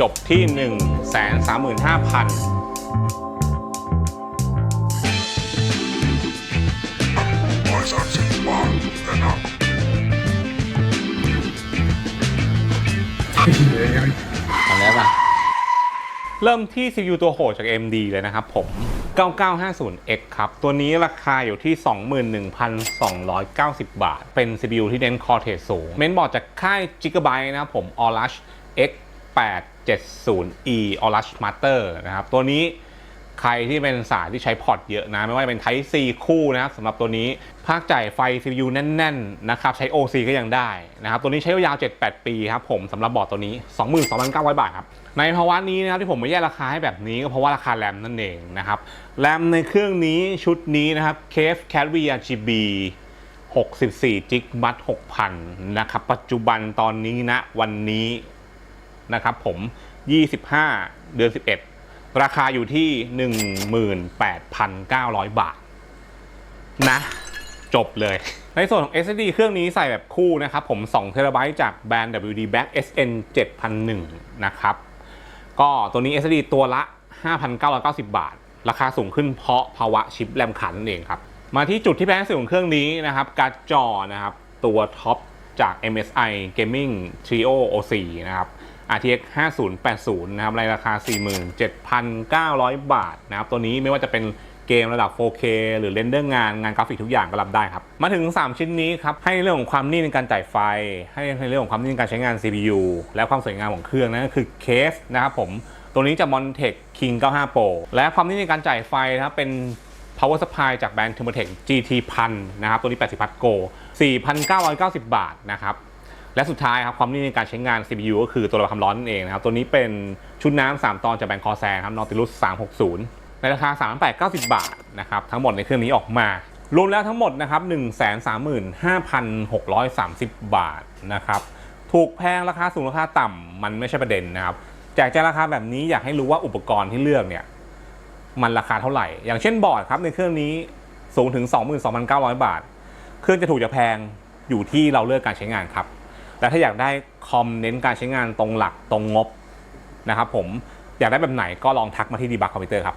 จบที่ 1 3 5 0 0 0ร้อยสามสิบบาทนะครับทำได้ปะเริ่มที่ CPU ตัวโหดจาก AMD เลยนะครับผม 9950X ครับ ตัวนี้ราคาอยู่ที่ 21,290 บาท เป็น CPU ที่เน้น Cortex สูง เมนบอร์ดจากค่าย Gigabyte นะครับผม Orush 870e Orush Master นะครับ ตัวนี้ใครที่เป็นสายที่ใช้พอร์ตเยอะนะ ไม่ว่าจะเป็น Type C คู่นะครับสำหรับตัวนี้ ภาคจ่ายไฟ CPU แน่นๆนะครับ ใช้ OC ก็ยังได้นะครับ ตัวนี้ใช้ยาว 7-8 ปีครับผมสำหรับบอร์ดตัวนี้ 22,900 บาทครับ ในภาวะนี้นะครับที่ผมไม่แยกราคาให้แบบนี้ก็เพราะว่าราคาแรมนั่นเองนะครับ แรมในเครื่องนี้ชุดนี้นะครับ Cave Cat VRGB 64 g b บัต6,000 นะครับ ปัจจุบันตอนนี้นะวันนี้ นะครับผม 25 เดือน 11 ราคาอยู่ที่ 18,900 บาท นะ จบเลย ในส่วนของ SSD เครื่องนี้ใส่แบบคู่นะครับผม2 t b จากแบรนด์ WD Back SN 7001 นะครับ ก็ตัวนี้ SSD ตัวละ 5,990 บาท ราคาสูงขึ้นเพราะภาวะชิปแรมขาดนั่นเองครับมาที่จุดที่แพงสุดของเครื่องนี้นะครับ การ์ดจอนะครับ ตัวท็อปจาก MSI Gaming Trio O4 นะครับ RTX 5080 นะครับในราคา 47,900 บาทนะครับตัวนี้ไม่ว่าจะเป็นเกมระดับ 4K หรือเรนเดอร์งานงานกราฟิกทุกอย่างก็รับได้ครับ มาถึง 3 ชิ้นนี้ครับ ให้เรื่องของความนิ่งในการจ่ายไฟ ให้ในเรื่องของความนิ่งในการใช้งาน CPU และความสวยงามของเครื่องนั่นก็คือเคสนะครับผม ตัวนี้จาก Montech King 95 Pro และความนิ่งในการจ่ายไฟนะครับเป็น power supply จากแบรนด์ Thermaltake GT 1000นะครับตัวนี้80พัทโก4,990 บาทนะครับ และสุดท้ายครับความนิ่งในการใช้งาน CPU ก็คือตัวระบายความร้อนนั่นเองนะครับตัวนี้เป็นชุดน้ำ3ตอนจากแบรนด์คอแซครับ Nautilus 360 ในราคา 3,890 บาทนะครับทั้งหมดในเครื่องนี้ออกมารวมแล้วทั้งหมดนะครับ135,630 บาทนะครับถูกแพงราคาสูงราคาต่ำมันไม่ใช่ประเด็นนะครับแจกแจงราคาแบบนี้อยากให้รู้ว่าอุปกรณ์ที่เลือกเนี่ยมันราคาเท่าไหร่ อย่างเช่นบอร์ดครับในเครื่องนี้สูงถึง 22,900 บาท เครื่องจะถูกจะแพงอยู่ที่เราเลือกการใช้งานครับ แต่ถ้าอยากได้คอมเน้นการใช้งานตรงหลักตรงงบนะครับผมอยากได้แบบไหนก็ลองทักมาที่ดีบักคอมพิวเตอร์ครับ